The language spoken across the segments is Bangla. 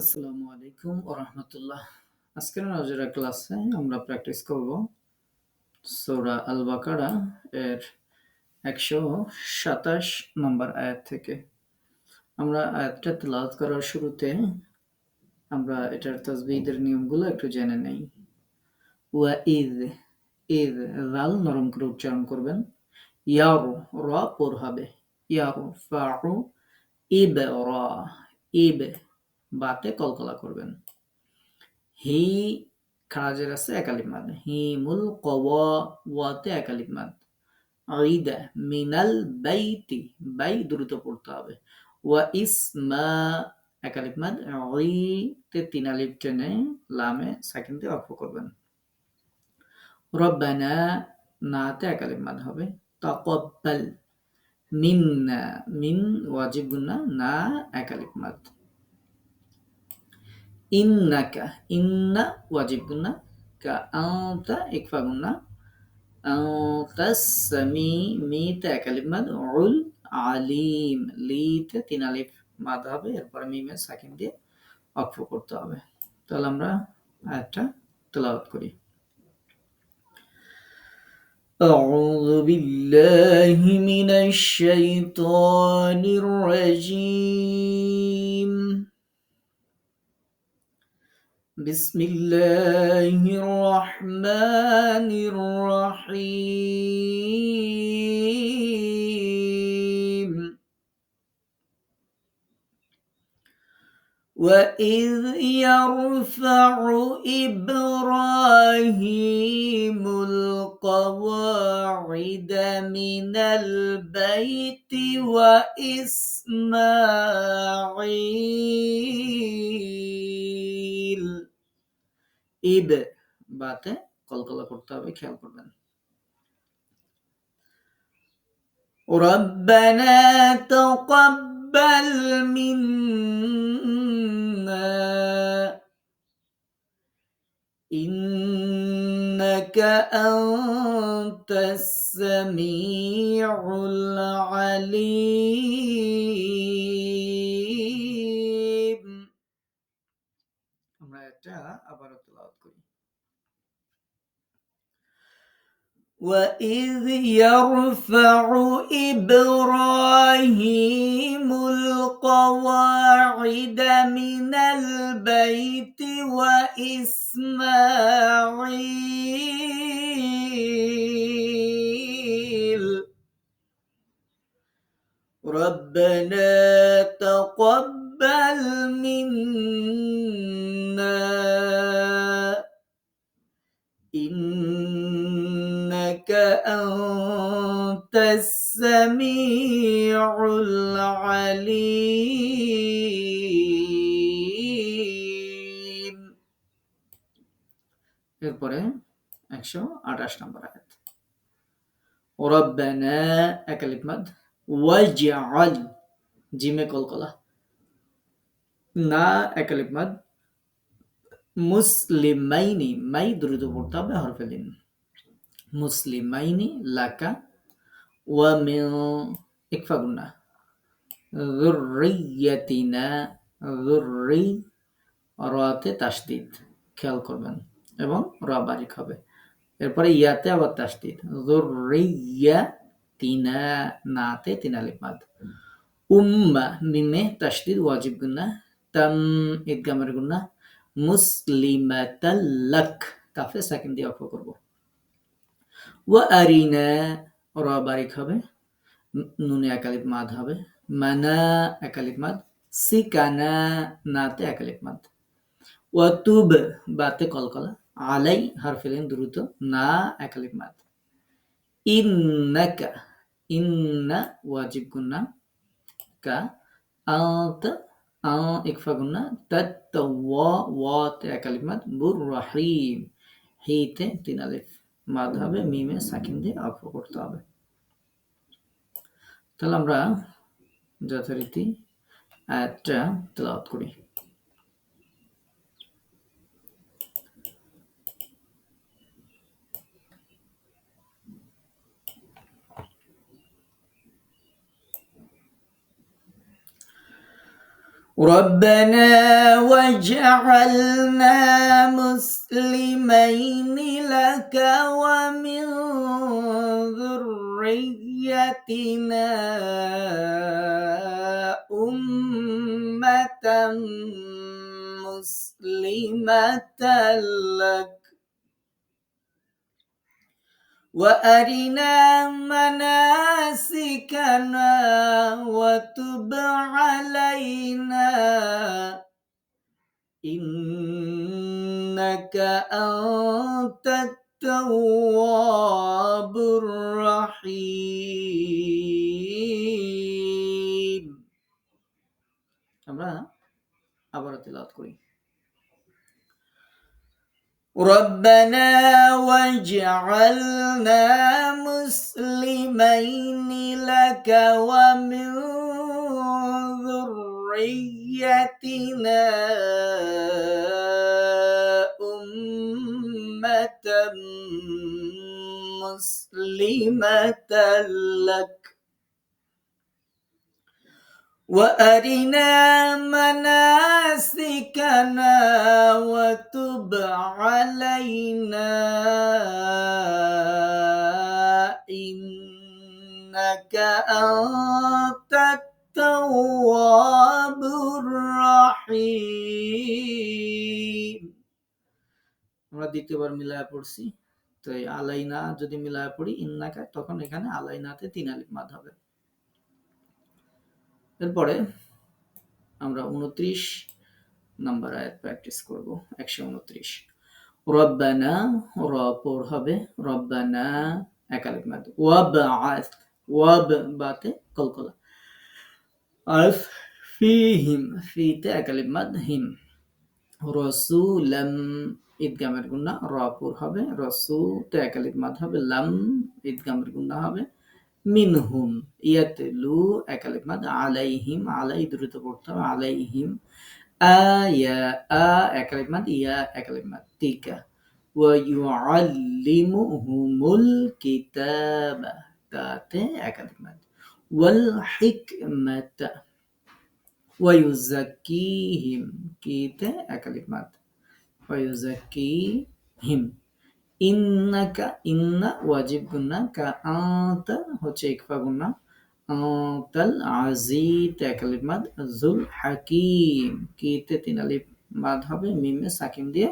আসসালামু আলাইকুম ও রহমতুল্লাহ। আজকের নজরা ক্লাসে আমরা প্র্যাকটিস করব সৌরা আল বাকারা এর একশো সাতাশ নম্বর আয়াত থেকে। আমরা আয়াতটা তেলাওয়াত করার শুরুতে আমরা এটার তসবিদের নিয়মগুলো একটু জেনে নেই। ওয়া ঈদ ঈদ রাল নরম করে উচ্চারণ করবেন। ইয়ারো র পর হবে ইয়ারো ফাউ ইব র ইব বাতে কলকলা করবেন। হি খারাজের আছে একালিপ মাদ। হিমুল কওয়া ওয়াতে একালিপ মাদ। ঈদা মিনাল বাইতি। বাই দ্রুত পড়তে হবে। ওয়া ইসমা একালিপ মাদ। তে তিন আলিপ টেনে লামে অক্ষ করবেন। রব্বানা নাতে একালিপ মাদ হবে। তাকাব্বাল মিন্না। মিন ওয়াজিব গুন্না না একালিপ মাদ। ইন্নাকা ইন্না ওয়াজিব গুন্না কা আতা ইকফা গুন্না আতাস সামি মিতে একালিফ মাদ উল আলিম লিতে তিন আলিফ মাদ হবে এরপরে মিমে সাকিন দিয়ে অক্ষ করতে হবে তাহলে আমরা আয়াতটা তেলাওয়াত করি أعوذ بالله من الشيطان الرجيم بسم الله الرحمن الرحيم. وإذ يرفع إبراهيم القواعد من البيت وإسماعيل ইব বাতে কলকলা করতে হবে খেয়াল করবেন ربنا تقبل منا إنك أنت السميع العليم وإذ يرفع إبراهيم القواعد من البيت وإسماعيل ربنا تقبل منا أنت السميع العليم এরপরে একশো আঠাশ নম্বর আয়াত রব্বানা একালিপ মাদ ওয়াজআল জিমে কলকলা না একালিপ মাদ মুসলিমাইনি মাই দ্রুত পড়তে হবে হরফেলিন মুসলিমাইনি লাকা মিন ইকফা গুন্না যুররিয়াতিনা যুররি রাতে তাসদিদ খেয়াল করবেন এবং রা বারিক হবে। এরপরে ইয়াতে আবার তাসদিদ যুররিয়া তিনা নাতে তিন আলিফ মাদ। উম্মা মিমে তাসদিদ ওয়াজিব গুন্না তাম ইদগামের গুন্না মুসলিমাতাল্লাক কাফে সেকেন্ড দিয়ে অক্ষ করব। ওয়া আরিনা রা বারিক হবে নুনে একালিপ মাদ হবে, মানা একালিপ মাদ, সিকানা নাতে একালিপ মাদ। ওয়াতুব বাতে কলকলা, আলাই হারফিলেন দ্রুত, না একালিপ মাদ। ইন্নাকা, ইন্না ওয়াজিব গুন্না, কা আতা ইকফা গুন্না তাত ওয়া, ওয়াতে একালিপ মাদ, বুর রাহিম। হিতে তিন আলিফ মাদ হবে, মিমে সাকিন দিয়ে অক্ষ করতে হবে। তাহলে আমরা যথারীতি আয়াতটা তেলাওয়াত করি ربنا واجعلنا مسلمين لك ومن ذريتنا أمة مسلمة لك وأرنا مناسكنا وتب علينا إنك أنت التواب الرحيم আমরা আবার তেলাওয়াত করি ربنا واجعلنا مسلمين لك ومن ذريتنا أمة مسلمة لك. وأرنا مناسكنا وتب علينا. إنك أنت التواب الرحيم. আমরা দ্বিতীয়বার মিলায় পড়ছি, তো এই আলাইনা যদি মিলায় পড়ি, ইন্নাকা, তখন এখানে আলাইনাতে তিন আলিফ মাদ হবে। এরপরে আমরা উনত্রিশ নাম্বার আয়াত প্র্যাকটিস করব, একশো উনত্রিশ। রব্বানা র পর হবে, রব্বানা একালিক মাদ। ওয়াব আস ওয়াব বাতে কলকলা। আস ফিহিম, ফিতে একালিক মাদ, হিম। রসুলাম ঈদগামের গুন্না র পর হবে রসু তে একালিক মাদ হবে, লাম ঈদগামের গুন্না হবে। মিনহুম, ইয়াতলু একালিক মাদ, আলাইহিম, আলাই দ্রুত পড়তে হবে, আলাইহিম আয়া আ একালিক মাদ, ইয়া একালিক মাদ, তিকা। ওয়া ইউআল্লিমুহুমুল কিতাবা, তাতে একালিক মাদ। ওয়াল হিকমাতা, ওয়া ইউযাক্কিহিম, কিতে একালিক মাদ। ওয়া ইউযাক্কিহিম ইন্নাকা ইন্না ওয়াজিব গুন্না কা আতা হচ্ছে ইকফা গুন্না আতাল আজিত একালিফ মাদ জুল হাকিম। কিতে তিন আলিফ মাদ হবে, মিমে সাকিম দিয়ে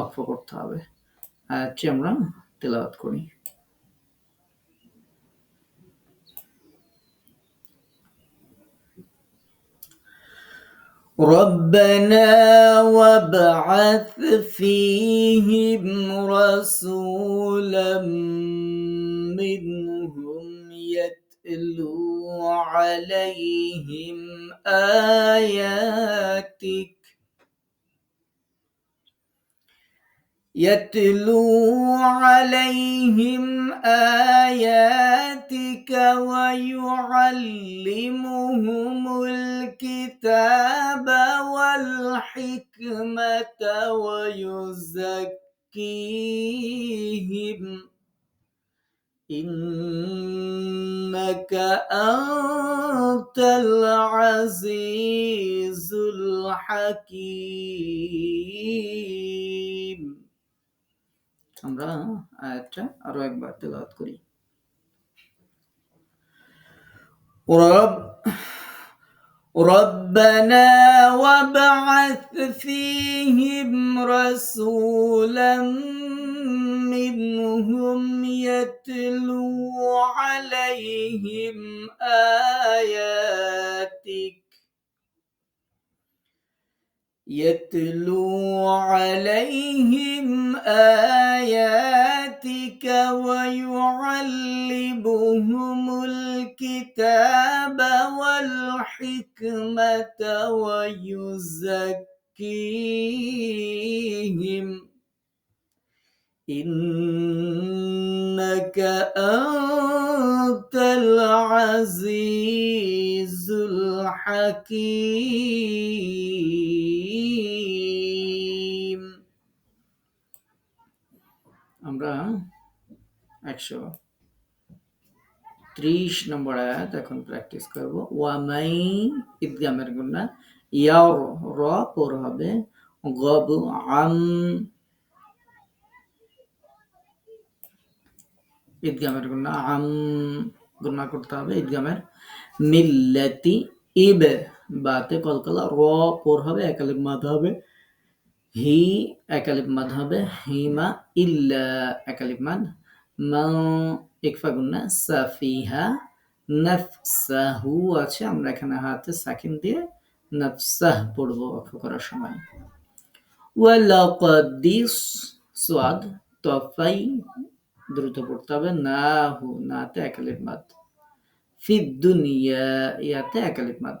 অক্ফ করতে হবে। আয়াতটি আমরা তেলাওয়াত করি। ربنا وابعث فيهم رسولا منهم يتلو عليهم آياتك يتلو عليهم آياتك ويعلمهم الكتاب والحكمة ويزكيهم إنك أنت العزيز الحكيم আমরা আয়াতটা আরো একবার তেলাওয়াত করি রব ربنا وابعث فيهم رسولا منهم يتلو عليهم آياتك يتلو عليهم آياتك ويعلمهم الكتاب والحكمة ويزكيهم إنك أنت العزيز الحكيم আমরা একশো ত্রিশ নম্বর আয়াত এখন প্র্যাকটিস করব। ওয়ামাই ঈদগামের গুন্না ইয়ার র পর হবে গব আম। ঈদগামের গুণা, আম গুণা করতে হবে। ঈদগামের মিল্লাতি ইব, বাতে কলকলা র পর হবে একালিপ মাদ হবে। হি একালিপ মাদ হবে, হিমা ইল্লা একালিপ মাদ মা ইকফা গুন্না সাফিহা নাফসাহু আছে, আমরা এখানে হাতে সাকিন দিয়ে নাফসাহ পড়ব অক্ষ করার সময়। ওয়ালাকাদিস সোয়াদ, তফাই দ্রুত পড়তে হবে না হু নাতে একালিপ মাদ। ফিদ দুনিয়া, ইয়াতে একালিপ মাদ।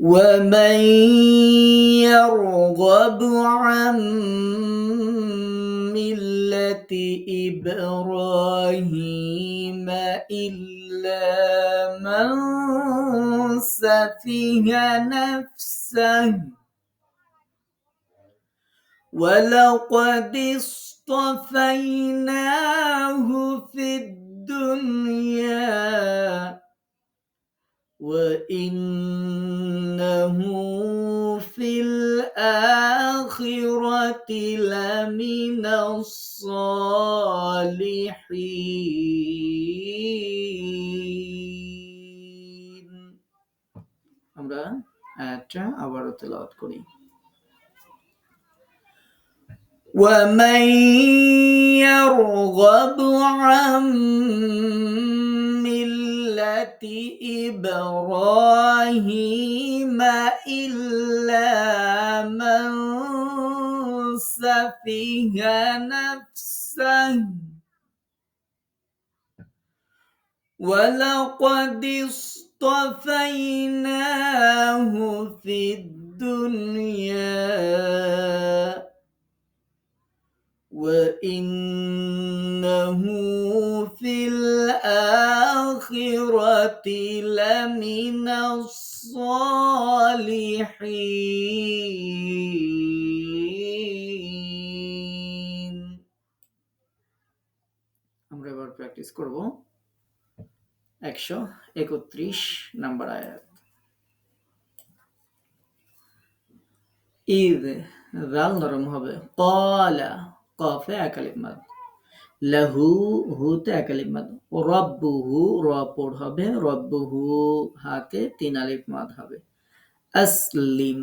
ومن يرغب عن ملة إبراهيم إلا من سفه نفسه ولقد اصطفيناه في الدنيا وإنه في الآخرة لمن الصالحين আমরা আয়াতটা আবারও তেলাওয়াত করি ومن يرغب عن ملة إبراهيم إلا من سفه نفسه ولقد اصطفيناه في الدنيا وإنه في الآخرة لمن الصالحين আমরা এবার প্র্যাকটিস করব একশো একত্রিশ নাম্বার আয়াত ঈদ জাল নরম হবে কলা কফে একালিপ মাদ লাহু হুতে একালিপ মাদ। রব্বুহু র পড় হবে, রব্বুহু হাতে তিন আলিফ মাদ হবে। আসলিম,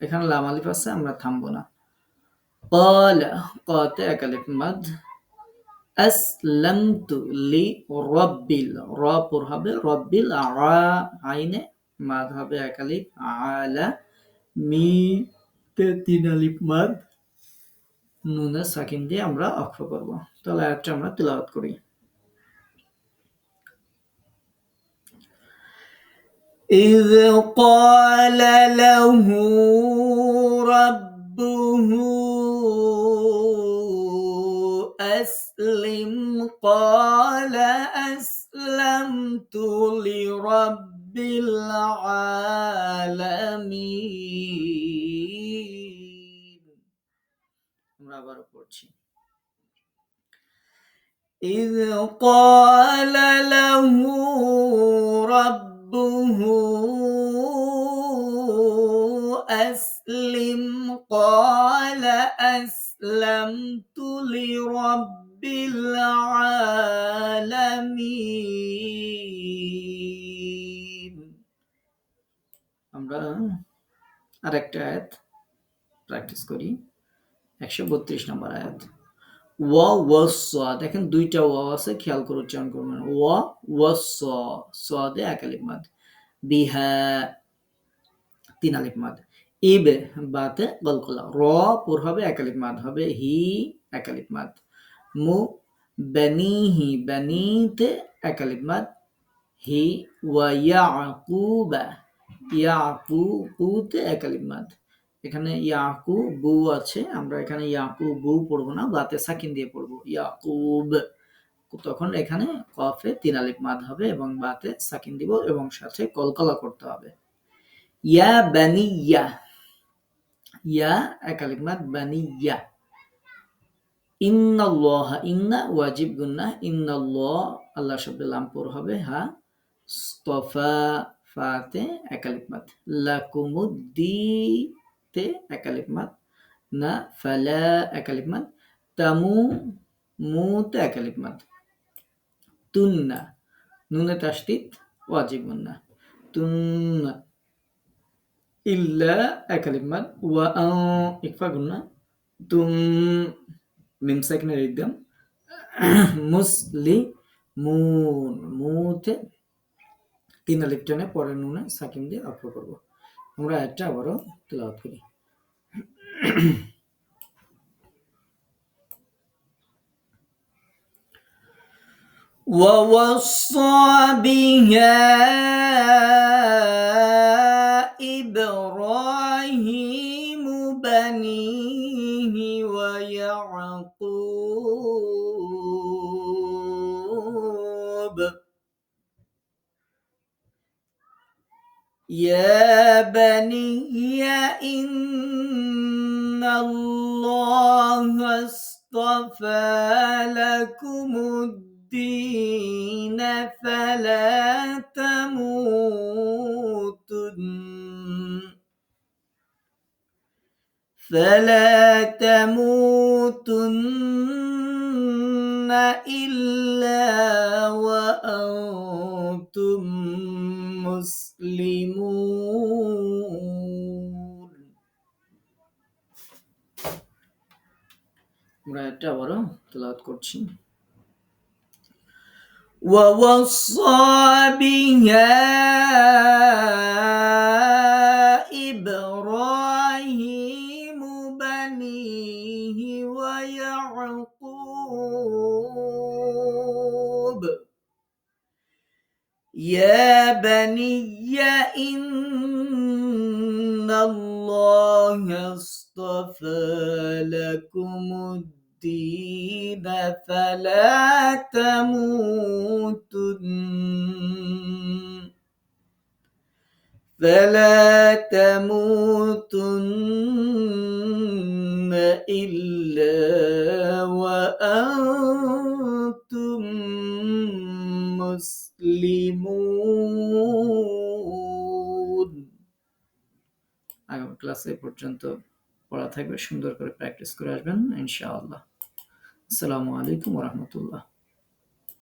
এখানে লাম আলিফ আছে, আমরা থামবো না। একালিপ মাদ। আসলামতু লি রব্বিল, র পড় হবে, রব্বিল আ, আইনে মাদ হবে একালিপ আলা মি তে তিন আলিফ মাদ। নুনে সাকিন দিয়ে আমরা অক্ষ করব। তাহলে আয়াতটা আমরা তেলাওয়াত করি إذ قال له ربه أسلم قال أسلمت لرب العالمين আমরা আবার পড়ছি إذ قال له ربه أسلم قال أسلمت لرب العالمين আমরা আরেকটা আয়াত প্র্যাকটিস করি একশো বত্রিশ নম্বর আয়াত ওয়া ওয়াস দেখেন দুইটা ওয়া আছে, খেয়াল করে উচ্চারণ করবেন। ওয়া ওয়াস সাদে এক আলিফ মাদ। বিহা তিন আলিফ মাদ। ইবে বাতে গলকলা র, পুর হবে এক আলিফ মাদ। হবে হি, এক আলিফ মাদ। মু বানিহি বানিতে এক আলিফ মাদ। হি, ওয়া ইয়াকুবা ইয়াকু বুতে একালিপ মাদ। এখানে ইয়াকু বু আছে, আমরা এখানে ইয়াকু বু পড়ব না, বাতে সাকিন দিয়ে পড়ব। ইয়াকুব, তখন এখানে কফে তিন আলিফ মাদ হবে এবং বাতে সাকিন দিব এবং সাথে কলকলা করতে হবে। ইয়া বানি ইয়া ইয়া একালিপ মাদ, বানি ইয়া। ইন্নাল্লাহ, ইন্না ওয়াজিব গুন্না, ইন্নাল্লাহ, আল্লাহ শব্দে লামপুর হবে, হা, স্তফা ফাতে একালিপ মাদ। লাকুমুদ্দি তে একালিপ মাদ, না ফালা একালিপ মাদ, তামু মুতে একালিপ মাদ। তুন্না, নুনে তাসদিদ ওয়াজিব গুন্না তুন্না, ইল্লা একালিপ মাদ, ওয়া ইকফা গুন্না। তুম, মিম সাকিনের একদম মুসলি, মুন, মুতে। তিন আলিফ টেনে পরে নুনে সাকিন দিয়ে অক্ষ করব। আমরা একটা আবারও তেলাওয়াত করি ووصى بها إبراهيم بنيه ويعقوب يا بني إن الله اصطفى لكم الدين فلا تموتن فلا تموتن إلا وأنتم مسلمون مرأة ورا تلات كورتشين ووصى بها يا بني إن الله اصطفى لكم الدين فلا تموتن فلا تموتن إلا وأنتم মুসলিমুন। আগামী ক্লাসে পর্যন্ত পড়া থাকবে, সুন্দর করে প্র্যাকটিস করে আসবেন, ইনশাআল্লাহ। আসসালামু আলাইকুম রহমতুল্লাহ।